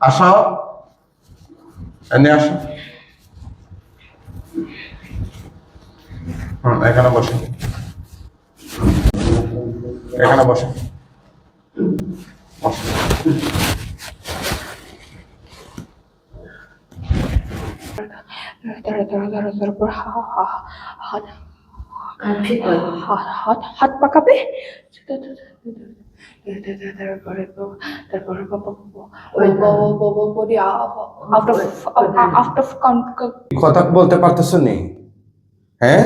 আসো এনে আসো এখানে বসে এখানে বসে বসে তারপর তারপর হাত আর ঠিক হয় হাত হাত হাত পাকাবে? তারপরে তারপরে body out of out of কথা বলতে পারতেছো নি? হ্যাঁ?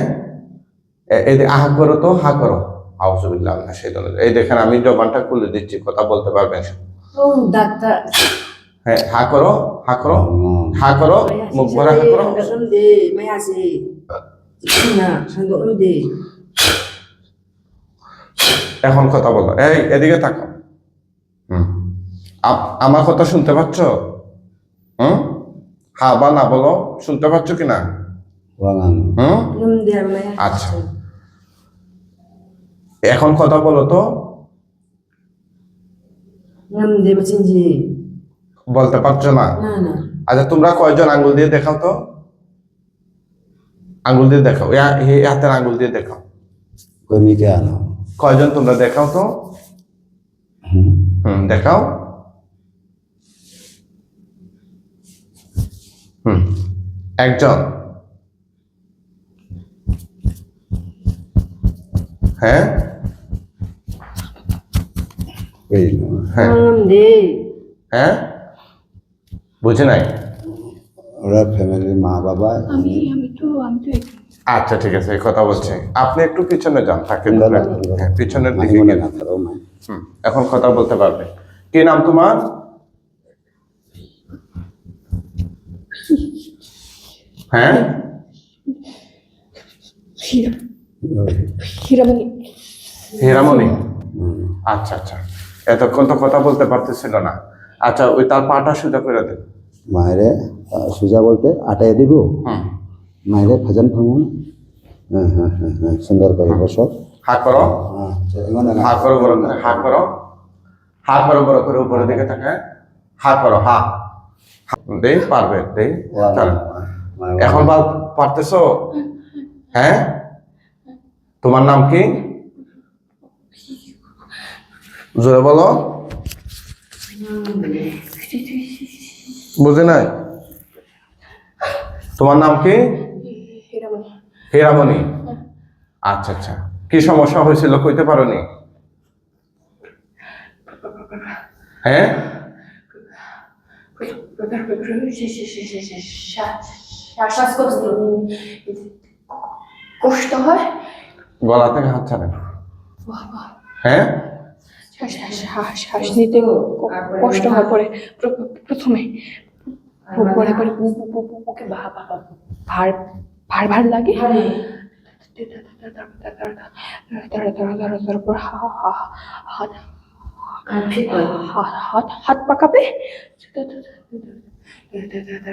আহা করো তো হা করো। আউজুবিল্লাহ না সেই এই দেখেন আমি জবানটা খুলে দিচ্ছি কথা বলতে পারবেন? ডাক্তার? হ্যাঁ হা করো হা করো হা করো মুখ ভরা হা করো। এখন কথা বলো। এই এদিকে তাকো হুম। আমার কথা শুনতে পাচ্ছ? হুম? হা বা না বলো শুনতে পাচ্ছ কি না। হুম? ওম দে আর মায়া আচ্ছা। এখন কথা বলো তো। ওম বলতে পারছ না? না না। আচ্ছা তোমরা কয়জন আঙ্গুল দিয়ে দেখাও তো? আঙ্গুল দিয়ে দেখাও। হাতের আঙ্গুল দিয়ে দেখাও। কয়জন তোমরা দেখাও তো? হুম। হুম দেখাও। হুম একজন। হ্যাঁ? হ্যাঁ। হ্যাঁ? বুঝে নাই? ওরা ফ্যামিলির মা বাবা আমি আমি। আমি তো এখানে। আচ্ছা ঠিক আছে এই কথা বলছি। আপনি একটু পিছনে যান থাকে না, না, হ্যাঁ, পিছনের দিকে এখন কথা বলতে পারবে। কি নাম তোমার? হ্যাঁ? হীরা। হীরামণি। হীরামণি? আচ্ছা আচ্ছা। এতক্ষণ তো কথা বলতে পারতেছিল না। আচ্ছা ওই তার পাটা সোজা করে দেন। মায়ের সোজা বলতে আটাই দিব। হুম। মায়েরে ভজন ভাঙুন হ্যাঁ হ্যাঁ হ্যাঁ হ্যাঁ সুন্দর করে বসো। হা করো। হ্যাঁ এখানে হা করো বড় করে হা করো। হা করো বড় করে উপরের দিকে তাকায়। হা করো হা। দে পারবে দে। এখন বল পারতেছো? হ্যাঁ? তোমার নাম কি? জোরে বলো। বুঝে নাই? তোমার নাম কি? হীরামণি আচ্ছা আচ্ছা কি সমস্যা হয়েছিল কইতে পারোনি হ্যাঁ কষ্ট হয় গলা থেকে হাত ছাড়েন হ্যাঁ শ্বাস নিতে কষ্ট হয় পরে প্রথমে পরে পরে বুকে ভার ভার লাগে হাত হয় পাকাবে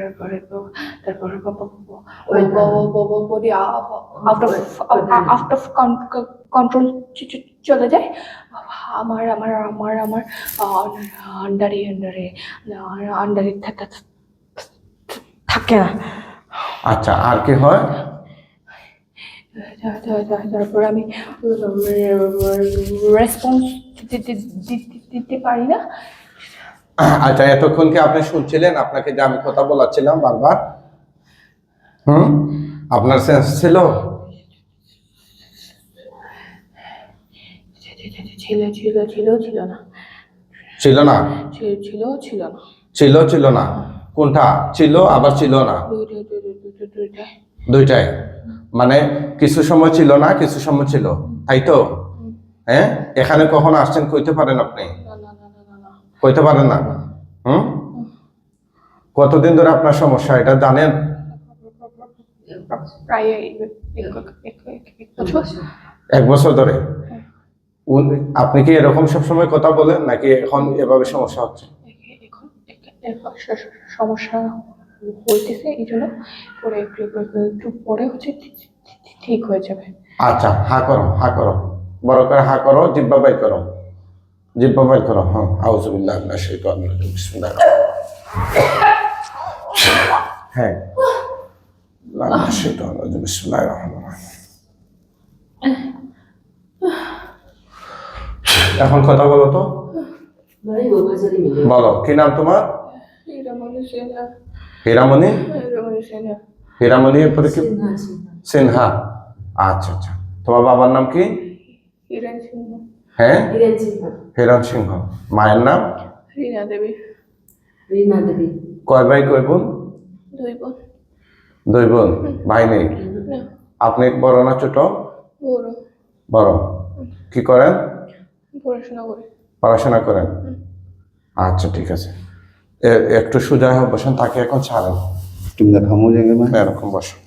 তারপরে তারপরে body out of out of control চলে যায় আমার আমার আমার আমার আন্ডারে আন্ডারে আন্ডারে থাকে না আচ্ছা আর কি হয়? তারপর আমি রেসপন্স দিতে পারি না। আচ্ছা এতক্ষণ কি আপনি শুনছিলেন? আপনাকে যে আমি কথা বলাচ্ছিলাম বারবার। হুম? আপনার সেন্স ছিল? ছিল ছিল ছিল ছিল না। ছিল না? ছিল ছিল ছিল না। ছিল ছিল না। কোনটা? ছিল আবার ছিল না? দুইটা দুইটা দুইটা দুইটা দুইটাই। মানে কিছু সময় ছিল না কিছু সময় ছিল। তাই তো? হ্যাঁ? এখানে কখন আসছেন কইতে পারেন আপনি? কইতে পারেন না? হুম? কতদিন ধরে আপনার সমস্যা? এটা জানেন? এক- বছর ধরে? উন- আপনি কি এরকম সবসময় কথা বলেন? নাকি এখন এভাবে সমস্যা হচ্ছে এ- এখন এক- এক স- স- সমস্যা হইতেছে এই জন্য পরে একটু পরে হচ্ছে ঠিক- হয়ে যাবে। আচ্ছা হা করো হা করো। বড় করে হা করো জিব্বা বাই করো। জিব্বা বাইর করো হ্যাঁ আউজুবিল্লাহ না সেই বিসমিল্লাহ হ্যাঁ। সেই তো বিসমিল্লাহ রহমান এখন কথা বলো তো। বলো কি নাম তোমার? হীরামণি হীরামণি এরপরে কি? সিনহা আচ্ছা আচ্ছা। তোমার বাবার নাম কি? হ্যাঁ? হিরণ সিংহ মায়ের নাম? রীনা দেবী রিনা দেবী কয় ভাই কয় বোন? দুই বোন। দুই বোন। ভাই নেই? আপনি বড় না ছোট? বড়। বড়। কি করেন? পড়াশোনা করে। পড়াশোনা করেন? আচ্ছা ঠিক আছে। একটু সোজা বসেন তাকে এখন ছাড়েন। তুমি দেখামো জায়গায় এরকম বসো।